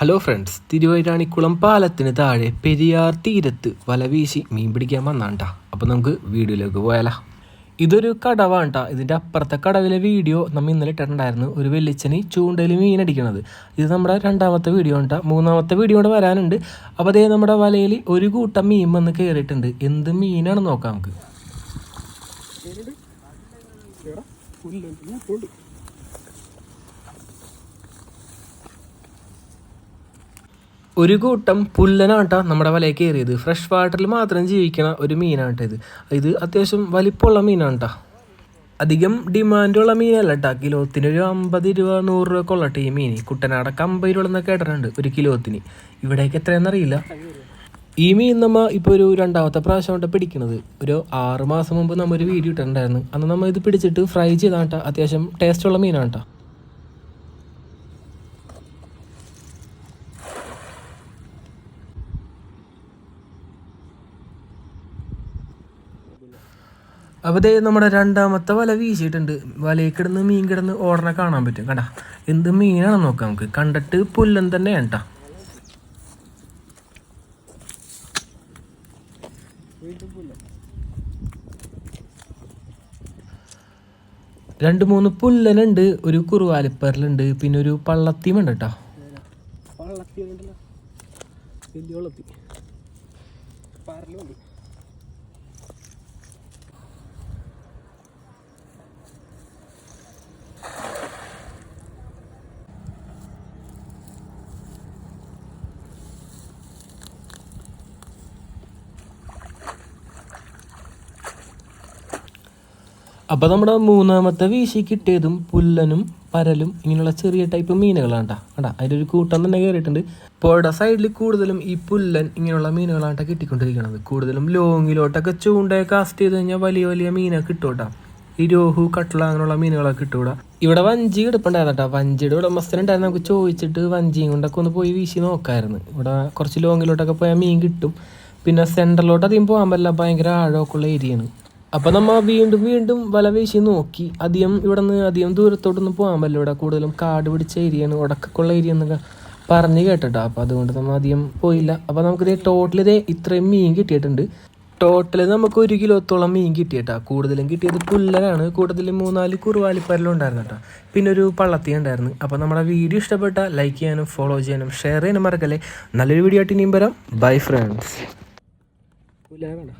Hello friends Thiruvairanikkulam പാലത്തിന് താഴെ പെരിയാർ തീരത്ത് വല വീശി മീൻ പിടിക്കാൻ വന്നാണ്ട അപ്പോൾ നമുക്ക് വീഡിയോയിലേക്ക് പോയാലോ. ഇതൊരു കടവാണ് ട്ടാ ഇതിന്റെ അപ്പുറത്തെ കടവിലെ വീഡിയോ നമ്മൾ ഇന്നലെ ഇട്ടിട്ടുണ്ടായിരുന്നു. ഒരു വെള്ളിച്ചന് ചൂണ്ടയിൽ മീൻ അടിക്കണത്. ഇത് നമ്മുടെ രണ്ടാമത്തെ വീഡിയോ ഉണ്ട മൂന്നാമത്തെ വീഡിയോ കൂടെ വരാനുണ്ട്. അപ്പോൾ അതേ നമ്മുടെ വലയിൽ ഒരു കൂട്ടം മീൻ വന്ന് കയറിയിട്ടുണ്ട് എന്ത് മീനാണ് നോക്കാം നമുക്ക്. ഒരു കൂട്ടം പുല്ലനാട്ട നമ്മുടെ വലയിൽ കയറിയത്. ഫ്രഷ് വാട്ടറിൽ മാത്രം ജീവിക്കണ ഒരു മീനാട്ട ഇത്. ഇത് അത്യാവശ്യം വലിപ്പമുള്ള മീനാണ് അധികം ഡിമാൻഡുള്ള മീനല്ല കേട്ടോ കിലോത്തിന് ഒരു അമ്പത് രൂപ നൂറ് രൂപ കൊള്ളട്ടെ ഈ മീൻ കുട്ടനാടൊക്കെ അമ്പത് രൂപ എന്നൊക്കെ കേട്ടിട്ടുണ്ട് ഒരു കിലോത്തിന്. ഇവിടേക്ക് എത്രയെന്നറിയില്ല ഈ മീൻ നമ്മ ഇപ്പോൾ ഒരു രണ്ടാമത്തെ പ്രാവശ്യം കൊണ്ട് പിടിക്കുന്നത് ഒരു ആറ് മാസം മുമ്പ് നമ്മൾ ഒരു വീഡിയോ ഇട്ടിട്ടുണ്ടായിരുന്നു. അന്ന് നമ്മൾ ഇത് പിടിച്ചിട്ട് ഫ്രൈ ചെയ്താട്ടാ. അത്യാവശ്യം ടേസ്റ്റുള്ള മീനാണ് ട്ടാ അപ്പോൾ ദേ നമ്മുടെ രണ്ടാമത്തെ വല വീശിയിട്ടുണ്ട്. വലയിൽ കിടന്ന് മീൻ കിടന്ന് ഓടനെ കാണാൻ പറ്റും. കണ്ടാ? എന്ത് മീനാണെന്ന് നോക്കാം നമുക്ക്. കണ്ടിട്ട് പുല്ലൻ തന്നെ കേട്ടാ രണ്ട് മൂന്ന് പുല്ലനുണ്ട്. ഒരു കുറുവാലിപ്പരലുണ്ട്. പിന്നെ ഒരു പള്ളത്തിയുമുണ്ട് കേട്ടോ പള്ളത്തി. അപ്പോൾ നമ്മുടെ മൂന്നാമത്തെ വീശി കിട്ടിയതും പുല്ലനും പരലും ഇങ്ങനെയുള്ള ചെറിയ ടൈപ്പ് മീനുകളാണ് കേട്ടോ കണ്ടാ അതിലൊരു കൂട്ടം തന്നെ കയറിയിട്ടുണ്ട് പുഴയുടെ സൈഡിൽ കൂടുതലും ഈ പുല്ലൻ ഇങ്ങനെയുള്ള മീനുകളാണ് കേട്ടോ കിട്ടിക്കൊണ്ടിരിക്കുന്നത് കൂടുതലും ലോങ്ങിലോട്ടൊക്കെ ചൂണ്ടയെ കാസ്റ്റ് ചെയ്ത് കഴിഞ്ഞാൽ വലിയ വലിയ മീനൊക്കെ കിട്ടും കേട്ടോ ഈ രോഹു കട്ട്ള അങ്ങനെയുള്ള മീനുകളൊക്കെ കിട്ടും ഇവിടെ. വഞ്ചി കിടപ്പുണ്ടായിരുന്നു കേട്ടോ വഞ്ചിയുടെ ഉടമസ്ഥനുണ്ടായിരുന്നു. നമുക്ക് ചോദിച്ചിട്ട് വഞ്ചിയും കൊണ്ടൊക്കെ ഒന്ന് പോയി വീശി നോക്കായിരുന്നു. ഇവിടെ കുറച്ച് ലോങ്ങിലോട്ടൊക്കെ പോയാൽ മീൻ കിട്ടും. പിന്നെ സെന്ററിലോട്ട് അധികം പോകാൻ പറ്റില്ല. ഭയങ്കര ആഴമൊക്കെ ഉള്ള ഏരിയയാണ് അപ്പോൾ നമ്മൾ വീണ്ടും വീണ്ടും വല വീശി നോക്കി. അധികം ഇവിടെ നിന്ന് അധികം ദൂരത്തോട്ടൊന്നും പോകാൻ പറ്റില്ല ഇവിടെ കൂടുതലും കാട് പിടിച്ച ഏരിയയാണ് ഉടക്കക്കുള്ള ഏരിയ എന്നൊക്കെ പറഞ്ഞ് കേട്ടോ അപ്പോൾ അതുകൊണ്ട് നമ്മൾ അധികം പോയില്ല. അപ്പോൾ നമുക്കിത് ടോട്ടലി ഇതേ ഇത്രയും മീൻ കിട്ടിയിട്ടുണ്ട്. ടോട്ടലി നമുക്ക് ഒരു കിലോത്തോളം മീൻ കിട്ടിയിട്ടാ. കൂടുതലും കിട്ടിയത് പുല്ലനാണ് കൂടുതലും മൂന്നാൽ കുറുവാലിപ്പരലും ഉണ്ടായിരുന്നു കേട്ടോ. പിന്നെ ഒരു പള്ളത്തി ഉണ്ടായിരുന്നു. അപ്പോൾ നമ്മുടെ വീഡിയോ ഇഷ്ടപ്പെട്ട ലൈക്ക് ചെയ്യാനും ഫോളോ ചെയ്യാനും ഷെയർ ചെയ്യാനും മറക്കല്ലേ. നല്ലൊരു വീഡിയോ ആയിട്ട് ഇനിയും വരാം. Bye friends പുല്ലാനാണ്